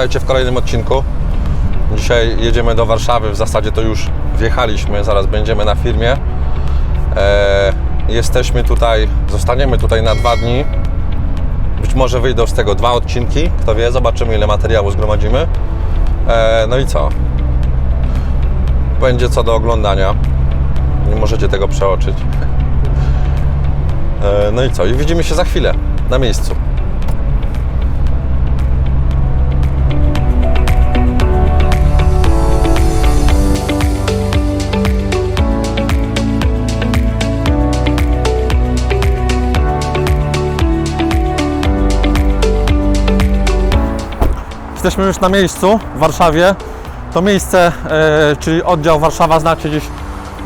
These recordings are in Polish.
Witajcie w kolejnym odcinku. Dzisiaj jedziemy do Warszawy, w zasadzie to już wjechaliśmy, zaraz będziemy na firmie. E, jesteśmy tutaj, zostaniemy tutaj na dwa dni. Być może wyjdą z tego dwa odcinki, kto wie, zobaczymy ile materiału zgromadzimy. E, no i co? Będzie co do oglądania. Nie możecie tego przeoczyć. E, no i co? I widzimy się za chwilę na miejscu. Jesteśmy już na miejscu w Warszawie. To miejsce, e, czyli oddział Warszawa, znacie gdzieś,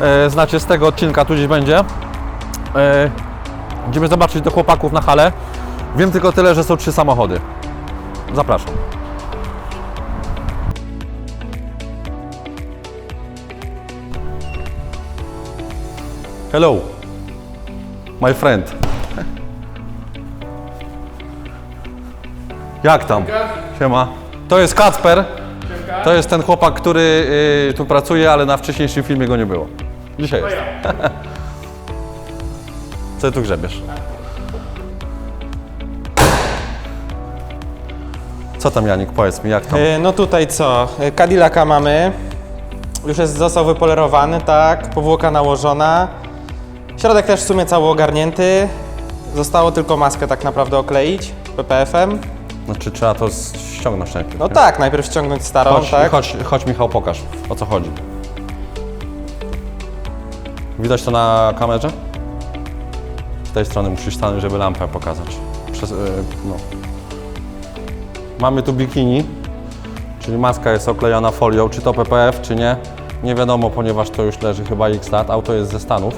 e, znacie z tego odcinka, tu gdzieś będzie. E, idziemy zobaczyć do chłopaków na halę. Wiem tylko tyle, że są trzy samochody. Zapraszam. Hello, my friend. Jak tam? Siema. To jest Kacper. To jest ten chłopak, który y, tu pracuje, ale na wcześniejszym filmie go nie było. Dzisiaj jest. Co ty tu grzebiesz? Co tam Janik, powiedz mi, jak tam? E, No tutaj co? E, Cadillaca mamy. Już jest, został wypolerowany, tak. Powłoka nałożona. Środek też w sumie cały ogarnięty. Zostało tylko maskę tak naprawdę okleić PPF-em. Znaczy trzeba to ściągnąć najpierw. No nie? tak, najpierw ściągnąć starą, Chodź, tak? chodź, chodź Michał, pokaż o co chodzi. Widać to na kamerze? Z tej strony musisz stanąć, żeby lampę pokazać. Przez, yy, no. Mamy tu bikini, czyli maska jest oklejona folią, czy to PPF, czy nie. Nie wiadomo, ponieważ to już leży chyba x lat. Auto jest ze Stanów.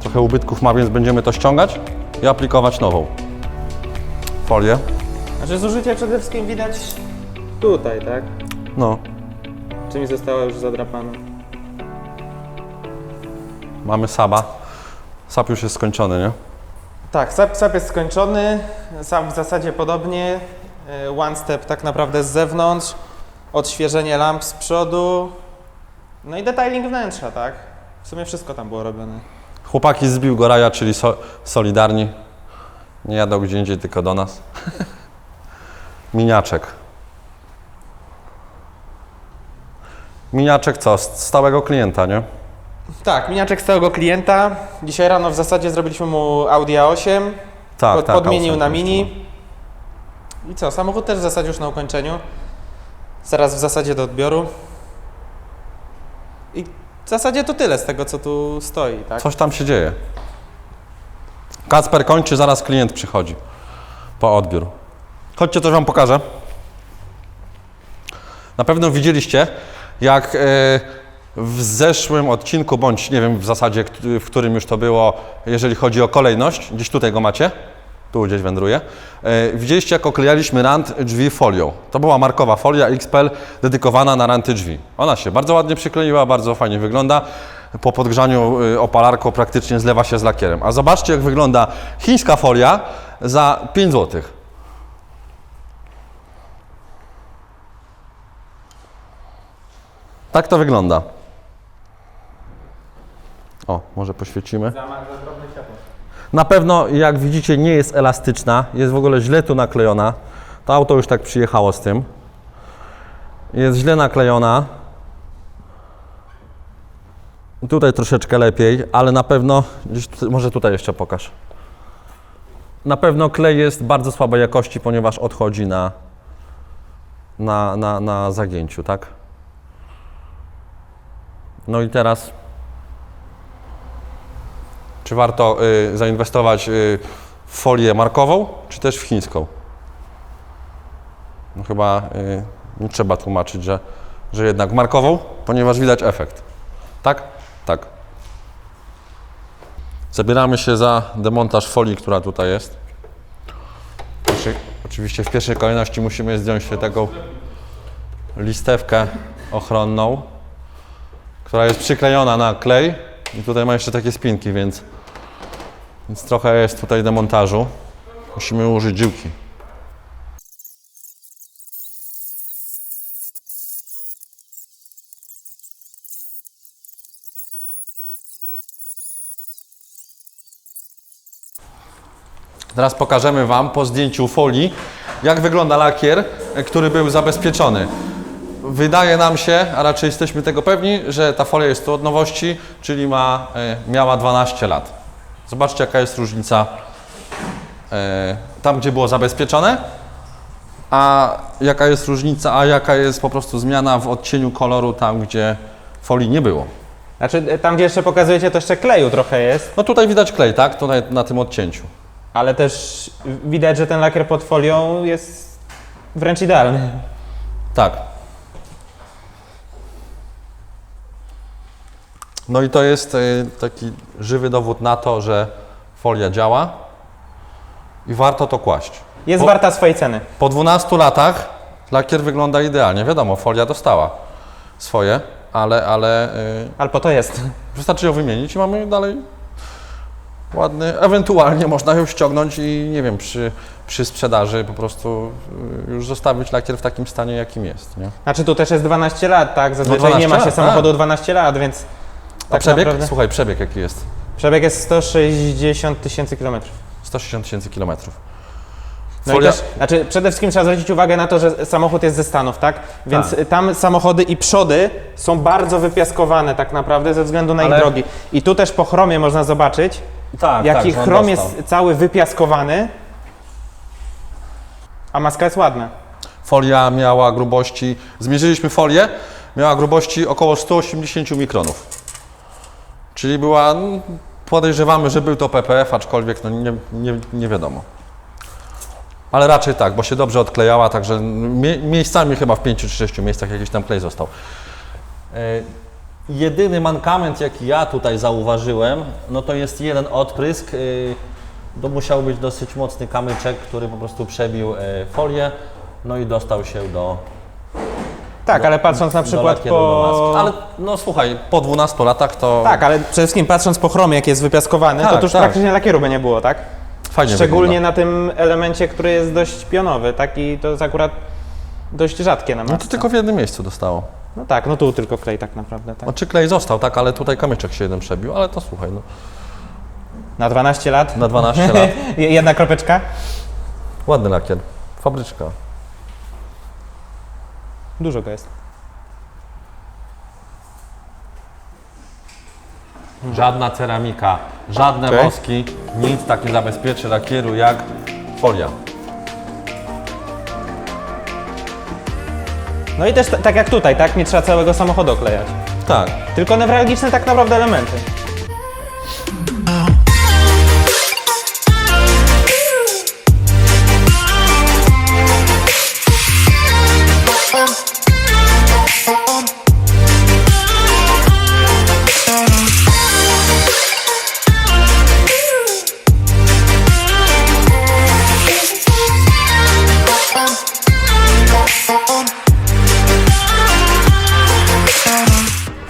Trochę ubytków ma, więc będziemy to ściągać i aplikować nową folię. Znaczy zużycie przede wszystkim widać tutaj, tak? No, Czymś została już zadrapana. mamy Saba. Sab już jest skończony, nie? Tak, SAP, SAP jest skończony. Sam w zasadzie podobnie. E, One step tak naprawdę z zewnątrz. Odświeżenie lamp z przodu. No i detailing wnętrza, tak? W sumie wszystko tam było robione. Chłopaki z Biłgoraja, czyli so, Solidarni. Nie jadą gdzie indziej, tylko do nas. Miniaczek. Miniaczek co? Stałego klienta, nie? Tak, miniaczek stałego klienta. Dzisiaj rano w zasadzie zrobiliśmy mu Audi A8. Tak, pod, tak. podmienił na mini. I co, samochód też w zasadzie już na ukończeniu. Zaraz w zasadzie do odbioru. I w zasadzie to tyle z tego, co tu stoi, tak? Coś tam się dzieje. Kacper kończy, zaraz klient przychodzi po odbiór. Chodźcie, to wam pokażę. Na pewno widzieliście, jak e, w zeszłym odcinku, bądź nie wiem w zasadzie, w którym już to było, jeżeli chodzi o kolejność, gdzieś tutaj go macie, tu gdzieś wędruje. E, widzieliście, jak oklejaliśmy rant drzwi folią. To była markowa folia XPEL dedykowana na ranty drzwi. Ona się bardzo ładnie przykleiła, bardzo fajnie wygląda. Po podgrzaniu y, opalarką praktycznie zlewa się z lakierem. A zobaczcie, jak wygląda chińska folia za 5 zł. Tak to wygląda. O, może poświecimy. Na pewno, jak widzicie, nie jest elastyczna, jest w ogóle źle tu naklejona. To auto już tak przyjechało z tym. Jest źle naklejona. Tutaj troszeczkę lepiej, ale na pewno, może tutaj jeszcze pokaż. Na pewno klej jest bardzo słabej jakości, ponieważ odchodzi na, na, na, na zagięciu, tak? No i teraz czy warto y, zainwestować y, w folię markową, czy też w chińską? No chyba y, nie trzeba tłumaczyć, że, że jednak markową, ponieważ widać efekt. Tak? Tak. Zabieramy się za demontaż folii, która tutaj jest. Pierwszy- Oczywiście w pierwszej kolejności musimy zdjąć się taką listewkę ochronną, która jest przyklejona na klej i tutaj ma jeszcze takie spinki, więc, więc trochę jest tutaj demontażu. Musimy użyć dziłki. Teraz pokażemy Wam po zdjęciu folii, jak wygląda lakier, e, który był zabezpieczony. Wydaje nam się, a raczej jesteśmy tego pewni, że ta folia jest tu od nowości, czyli ma, e, miała 12 lat. Zobaczcie, jaka jest różnica e, tam, gdzie było zabezpieczone, a jaka jest różnica, a jaka jest po prostu zmiana w odcieniu koloru tam, gdzie folii nie było. Znaczy, e, tam gdzie jeszcze pokazujecie, to jeszcze kleju trochę jest, No tutaj widać klej, tak? Tutaj na tym odcięciu. ale też widać, że ten lakier pod folią jest wręcz idealny. Tak. No i to jest e, taki żywy dowód na to, że folia działa i warto to kłaść. Jest Bo- warta swojej ceny. Po 12 latach lakier wygląda idealnie. Wiadomo, folia dostała swoje, ale, ale y, Ale po to jest. wystarczy ją wymienić i mamy dalej ładny. Ewentualnie można ją ściągnąć i nie wiem, przy, przy sprzedaży po prostu y, już zostawić lakier w takim stanie, jakim jest. Nie? Znaczy tu też jest 12 lat, tak? Zazwyczaj 12 nie ma się lat, samochodu tak. 12 lat, więc tak przebieg? naprawdę- Słuchaj, przebieg jaki jest? przebieg jest 160 tysięcy kilometrów. 160 tysięcy kilometrów. No Folia- i też, znaczy przede wszystkim trzeba zwrócić uwagę na to, że samochód jest ze Stanów, tak? Więc Tak. tam samochody i przody są bardzo wypiaskowane tak naprawdę ze względu na Ale- ich drogi. I tu też po chromie można zobaczyć, Tak, jaki że on chrom jest cały wypiaskowany, a maska jest ładna. Folia miała grubości, zmierzyliśmy folię, miała grubości około 180 mikronów. Czyli była, no, podejrzewamy, że był to PPF, aczkolwiek no nie, nie, nie wiadomo. Ale raczej tak, bo się dobrze odklejała, także mie miejscami chyba w 5 czy 6 miejscach jakiś tam klej został. E, Jedyny mankament, jaki ja tutaj zauważyłem, no to jest jeden odprysk. e, To musiał być dosyć mocny kamyczek, który po prostu przebił e, folię, no i dostał się do, Tak, ale patrząc na przykład po... Ale no słuchaj, po 12 latach to Tak, ale przede wszystkim patrząc po chromie, jak jest wypiaskowany, to Tak, tu już tak. praktycznie lakieru by nie było, tak? fajnie Szczególnie wygląda. na tym elemencie, który jest dość pionowy, tak? I to jest akurat dość rzadkie na No masce. to tylko w jednym miejscu dostało. No tak, no tu tylko klej tak naprawdę, tak? No, czy klej został, tak, ale tutaj kamyczek się jeden przebił, ale to słuchaj, no, Na 12 lat? na 12 lat. Jedna kropeczka? Ładny lakier, fabryczka. Dużo go jest. Żadna ceramika, żadne Okej. woski, nic tak nie zabezpieczy lakieru jak folia. No i też t- tak jak tutaj, tak? Nie trzeba całego samochodu oklejać. Tak. Tylko newralgiczne tak naprawdę elementy.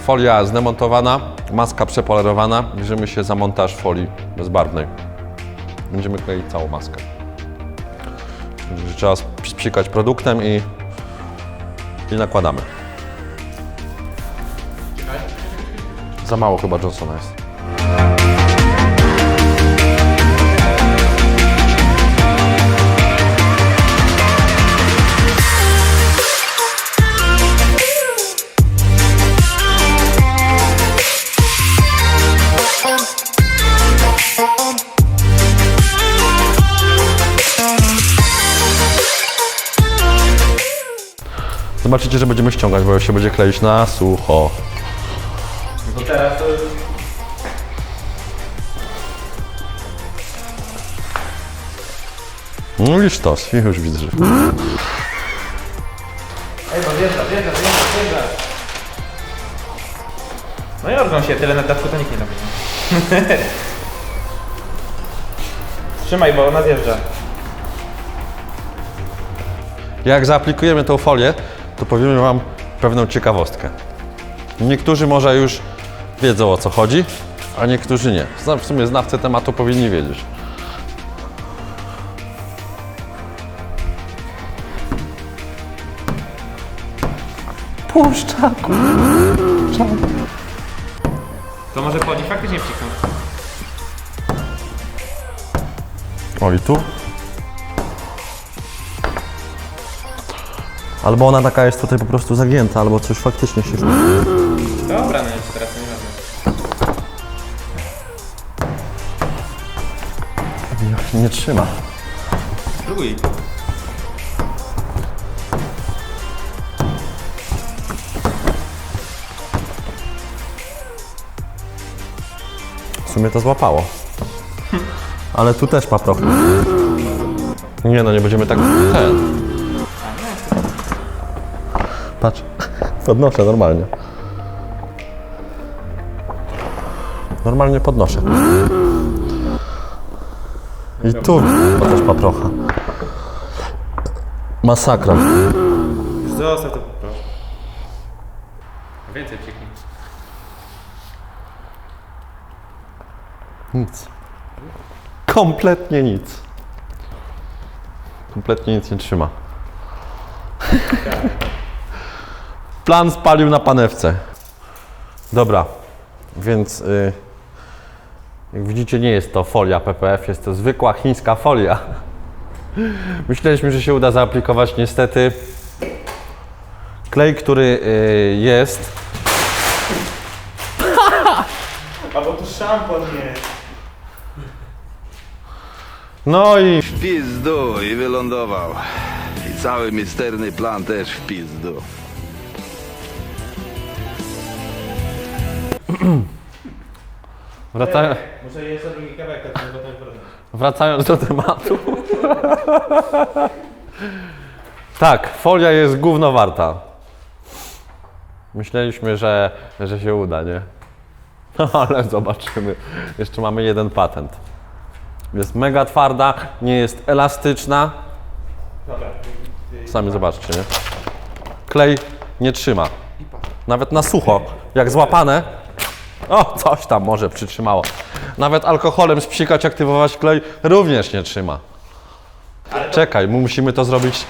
Folia zdemontowana, maska przepolerowana. Bierzemy się za montaż folii bezbarwnej. Będziemy kleić całą maskę. Trzeba sprzykać produktem i, i nakładamy. Za mało chyba Johnsona jest. Zobaczycie, że będziemy ściągać, bo się będzie kleić na sucho. Bo teraz to... No i sztos, już widzę, że... Ej, bo wjeżdża, wjeżdża, wjeżdża, wjeżdża. No i orgą się, tyle na dawku to nikt nie robi. Trzymaj, bo ona zjeżdża. Jak zaaplikujemy tą folię, to powiemy Wam pewną ciekawostkę. Niektórzy może już wiedzą o co chodzi, a niektórzy nie. W sumie znawcy tematu powinni wiedzieć. Puszczaku. To może po nich faktycznie wcisnąć. O i tu. Albo ona taka jest tutaj po prostu zagięta, albo coś faktycznie się... Dobra, no jeszcze teraz nieważne. Nie trzyma. Spróbuj. W sumie to złapało. Ale tu też paproch. Nie no, nie będziemy tak... Ten. Patrz. Podnoszę normalnie. Normalnie podnoszę. I tu to też paprocha. Masakra. Zostaw to po prostu. Więcej psiknij. Nic. Kompletnie nic. Kompletnie nic nie trzyma. Plan spalił na panewce. Dobra, więc y, jak widzicie nie jest to folia PPF, jest to zwykła chińska folia. Myśleliśmy, że się uda zaaplikować. Niestety klej, który y, jest, Albo tu szampon nie. no i W pizdu i wylądował. I cały misterny plan też w pizdu. Wracają, Muszę jeszcze drugi kawałek, potem problem. Wracając do tematu. tak, folia jest gówno warta. Myśleliśmy, że, że się uda, nie? No ale zobaczymy. Jeszcze mamy jeden patent. Jest mega twarda, nie jest elastyczna. Dobra. Sami zobaczcie, nie? Klej nie trzyma. Nawet na sucho, jak złapane. O, coś tam może przytrzymało. Nawet alkoholem spsikać, aktywować klej również nie trzyma. Czekaj, my musimy to zrobić.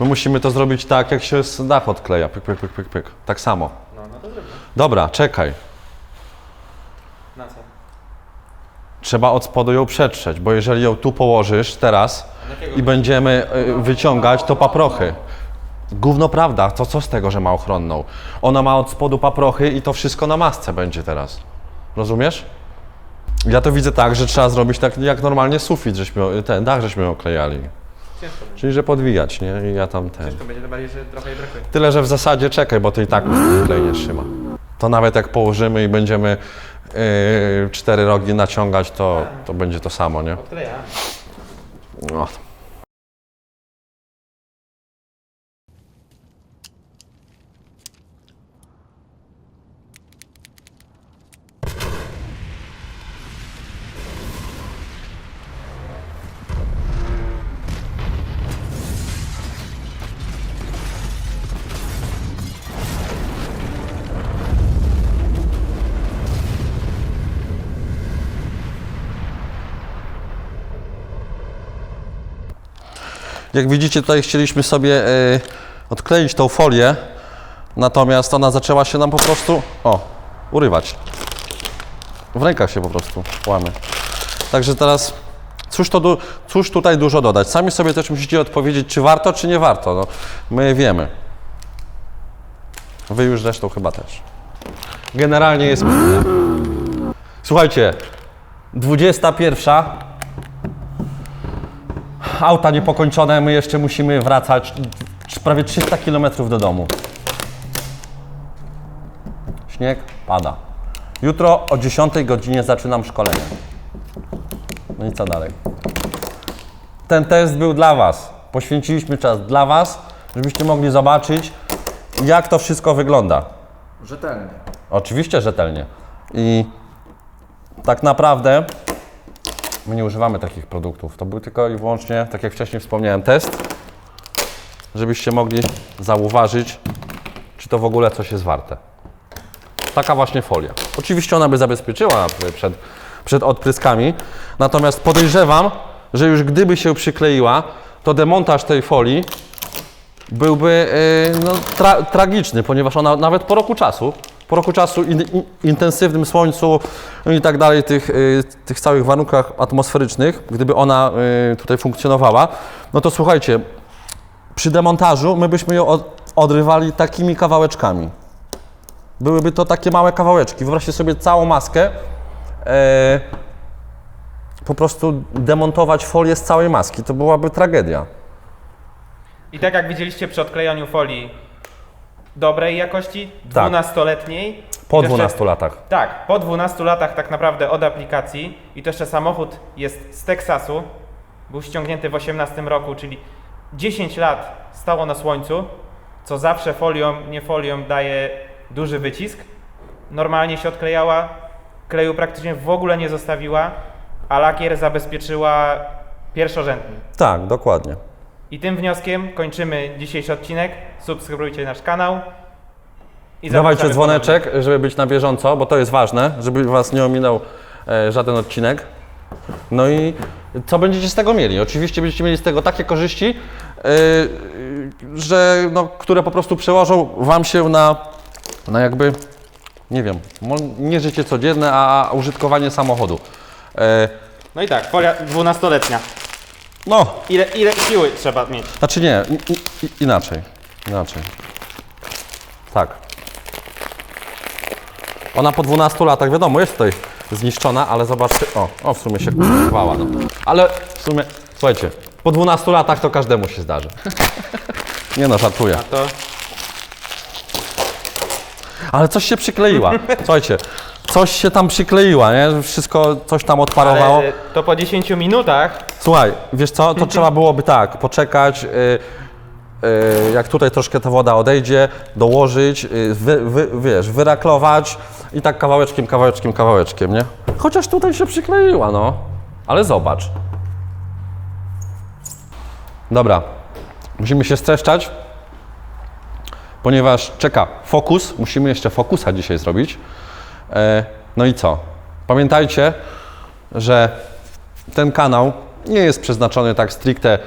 My musimy to zrobić tak, jak się dach odkleja. Pyk, pyk, pyk, pyk, pyk. Tak samo. No, no to zrobimy. Dobra, czekaj. Na co? Trzeba od spodu ją przetrzeć, bo jeżeli ją tu położysz teraz i będziemy y, wyciągać, to paprochy. Gówno prawda, to co z tego, że ma ochronną? Ona ma od spodu paprochy i to wszystko na masce będzie teraz. Rozumiesz? Ja to widzę tak, że trzeba zrobić tak jak normalnie sufit, żeśmy, ten dach żeśmy oklejali. Ciężko. Czyli, że podwijać, nie? I ja tam ten. Ciężko będzie, to bardziej, że trochę jej brakuje. Tyle, że w zasadzie czekaj, bo to i tak klej nie trzyma. To nawet jak położymy i będziemy yy, cztery rogi naciągać, to, to będzie to samo, nie? Odklejam. No. Jak widzicie, tutaj chcieliśmy sobie e, odkleić tą folię, natomiast ona zaczęła się nam po prostu, o, urywać. W rękach się po prostu łamy. Także teraz, cóż, to, cóż tutaj dużo dodać? Sami sobie też musicie odpowiedzieć, czy warto, czy nie warto. No, my wiemy. Wy już zresztą chyba też. Generalnie jest... Słuchajcie, 21 auta niepokończone, my jeszcze musimy wracać prawie 300 km do domu. Śnieg pada. Jutro o 10 godzinie zaczynam szkolenie. No i co dalej? Ten test był dla Was. Poświęciliśmy czas dla Was, żebyście mogli zobaczyć, jak to wszystko wygląda. Rzetelnie. Oczywiście rzetelnie. I tak naprawdę my nie używamy takich produktów. To był tylko i wyłącznie, tak jak wcześniej wspomniałem, test, żebyście mogli zauważyć, czy to w ogóle coś jest warte. Taka właśnie folia. Oczywiście ona by zabezpieczyła przed, przed odpryskami, natomiast podejrzewam, że już gdyby się przykleiła, to demontaż tej folii byłby yy, no, tra tragiczny, ponieważ ona nawet po roku czasu po roku czasu, in, in, intensywnym słońcu i tak dalej, tych, y, tych całych warunkach atmosferycznych, gdyby ona y, tutaj funkcjonowała, no to słuchajcie, przy demontażu my byśmy ją od, odrywali takimi kawałeczkami. Byłyby to takie małe kawałeczki. Wyobraźcie sobie całą maskę. E, po prostu demontować folię z całej maski. To byłaby tragedia. I tak jak widzieliście przy odklejaniu folii dobrej jakości, Tak. 12-letniej. Po i to jeszcze- 12 latach. Tak, po 12 latach tak naprawdę od aplikacji i to jeszcze samochód jest z Teksasu, był ściągnięty w 18 roku, czyli 10 lat stało na słońcu, co zawsze folią, nie folią daje duży wycisk. Normalnie się odklejała, kleju praktycznie w ogóle nie zostawiła, a lakier zabezpieczyła pierwszorzędny. Tak, dokładnie. I tym wnioskiem kończymy dzisiejszy odcinek. Subskrybujcie nasz kanał. I Dawajcie zapraszamy dzwoneczek, żeby być na bieżąco, bo to jest ważne, żeby Was nie ominął e, żaden odcinek. No i co będziecie z tego mieli? Oczywiście będziecie mieli z tego takie korzyści, e, że, no, które po prostu przełożą Wam się na, na jakby, nie wiem, mo- nie życie codzienne, a użytkowanie samochodu. E, No i tak, folia 12-letnia. No, Ile, ile siły trzeba mieć? Znaczy nie, i, i, inaczej. Inaczej. Tak. Ona po 12 latach, wiadomo, jest tutaj zniszczona, ale zobaczcie, o, o w sumie się kurwała, no. Ale w sumie, słuchajcie, po 12 latach to każdemu się zdarzy. Nie no, żartuję. To Ale coś się przykleiła. Słuchajcie, coś się tam przykleiła, nie? Wszystko, coś tam odparowało. ale to po 10 minutach Słuchaj, wiesz co, to trzeba byłoby tak, poczekać, y, y, jak tutaj troszkę ta woda odejdzie, dołożyć, y, wy, wy, wiesz, wyraklować i tak kawałeczkiem, kawałeczkiem, kawałeczkiem, nie? Chociaż tutaj się przykleiła, no. Ale zobacz. Dobra, musimy się streszczać, ponieważ czeka fokus, musimy jeszcze fokusa dzisiaj zrobić. E, no i co? Pamiętajcie, że ten kanał nie jest przeznaczony tak stricte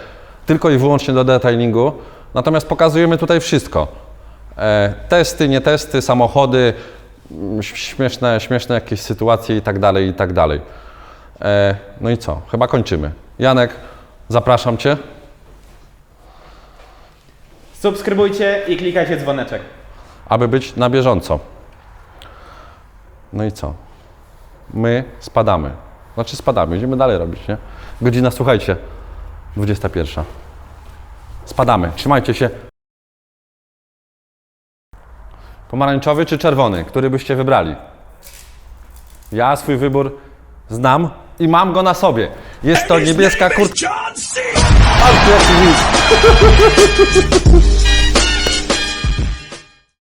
tylko i wyłącznie do detailingu, natomiast pokazujemy tutaj wszystko. E, testy, nie testy, samochody, mm, śmieszne, śmieszne jakieś sytuacje i tak dalej, i tak dalej. E, no i co? Chyba kończymy. Janek, zapraszam Cię. subskrybujcie i klikajcie dzwoneczek. aby być na bieżąco. No i co? My spadamy. Znaczy spadamy, będziemy dalej robić, nie? Godzina, słuchajcie, 21. Spadamy, trzymajcie się. Pomarańczowy czy czerwony? Który byście wybrali? Ja swój wybór znam i mam go na sobie. Jest to niebieska kurtka.